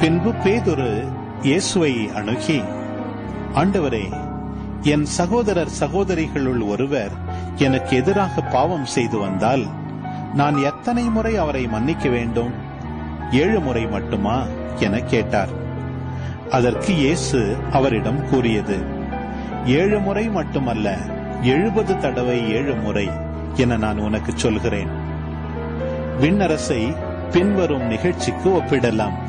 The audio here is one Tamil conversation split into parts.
பின்பு பேதுரு இயேசுவை அணுகி ஆண்டவரே என் சகோதரர் சகோதரிகளுள் ஒருவர் எனக்கு எதிராக பாவம் செய்து வந்தால் நான் எத்தனை முறை அவரை மன்னிக்க வேண்டும்? ஏழு முறை மட்டுமா? என கேட்டார். அதற்கு இயேசு அவரிடம் கூறியது ஏழு முறை மட்டுமல்ல எழுபது தடவை ஏழு முறை என நான் உனக்கு சொல்கிறேன். விண்ணரசை பின்வரும் நிகழ்ச்சிக்கு ஒப்பிடலாம்.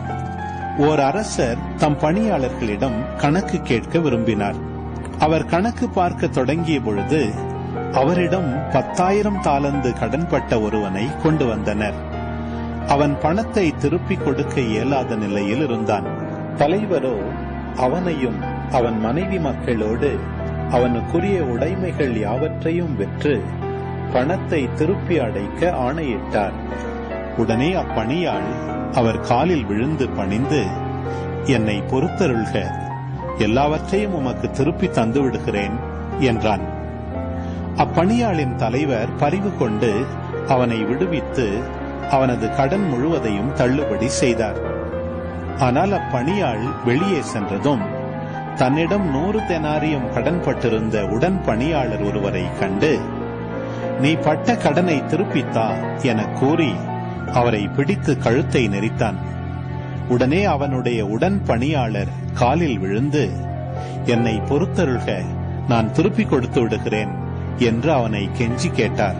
ஓர் அரசர் தம் பணியாளர்களிடம் கணக்கு கேட்க விரும்பினார். அவர் கணக்கு பார்க்க தொடங்கிய பொழுது அவரிடம் பத்தாயிரம் தாளந்து கடன்பட்ட ஒருவனை கொண்டு வந்தனர். அவன் பணத்தை திருப்பிக் கொடுக்க இயலாத நிலையில் இருந்தான். தலைவரோ அவனையும் அவன் மனைவி மக்களோடு அவனுக்குரிய உடைமைகள் யாவற்றையும் வெற்று பணத்தை திருப்பி அடைக்க ஆணையிட்டார். உடனே அப்பணியாள் அவர் காலில் விழுந்து பணிந்து என்னை பொறுத்தருள்க. எல்லாவற்றையும் உமக்கு திருப்பி தந்து விடுகிறேன் என்றான். அப்பணியாளின் தலைவர் பரிவு கொண்டு அவனை விடுவித்து அவனது கடன் முழுவதையும் தள்ளுபடி செய்தார். ஆனால் அப்பணியாள் வெளியே சென்றதும் தன்னிடம் நூறு தெனாரியம் கடன் பட்டிருந்த உடன் பணியாளர் ஒருவரை கண்டு நீ பட்ட கடனை திருப்பித்தா என கூறி அவரை பிடித்து கழுத்தை நெரித்தான். உடனே அவனுடைய உடன் பணியாளர் காலில் விழுந்து என்னை பொறுத்தருள்க நான் திருப்பிக் கொடுத்து விடுகிறேன் என்று அவனை கெஞ்சி கேட்டார்.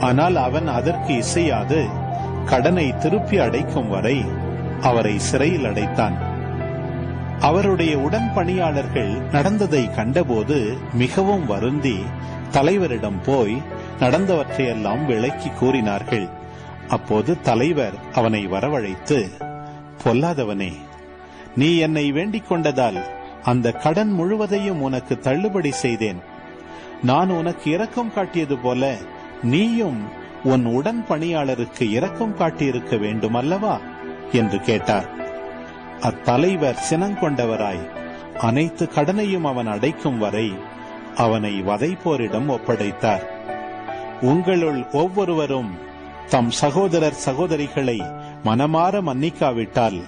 ஆனால் அவன் அதற்கு இசையாது கடனை திருப்பி அடைக்கும் வரை அவரை சிறையில் அடைத்தான். அவருடைய உடன் பணியாளர்கள் நடந்ததை கண்டபோது மிகவும் வருந்தி தலைவரிடம் போய் நடந்தவற்றையெல்லாம் விளக்கி கூறினார்கள். அப்போது தலைவர் அவனை வரவழைத்து பொல்லாதவனே நீ என்னை வேண்டிக் கொண்டதால் அந்த கடன் முழுவதையும் உனக்கு தள்ளுபடி செய்தேன். நான் உனக்கு இரக்கம் காட்டியது போல நீயும் உன் உடன் பணியாளருக்கு இரக்கம் காட்டியிருக்க வேண்டும் அல்லவா என்று கேட்டார். அத்தலைவர் சினங்கொண்டவராய் அனைத்து கடனையும் அவன் அடைக்கும் வரை அவனை வதைப்போரிடம் ஒப்படைத்தார். உங்களுள் ஒவ்வொருவரும் தம் சகோதரர் சகோதரிகளை மனமாற மன்னிக்காவிட்டால்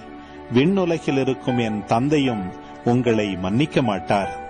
விண்ணுலகில் இருக்கும் என் தந்தையும் உங்களை மன்னிக்க மாட்டார்.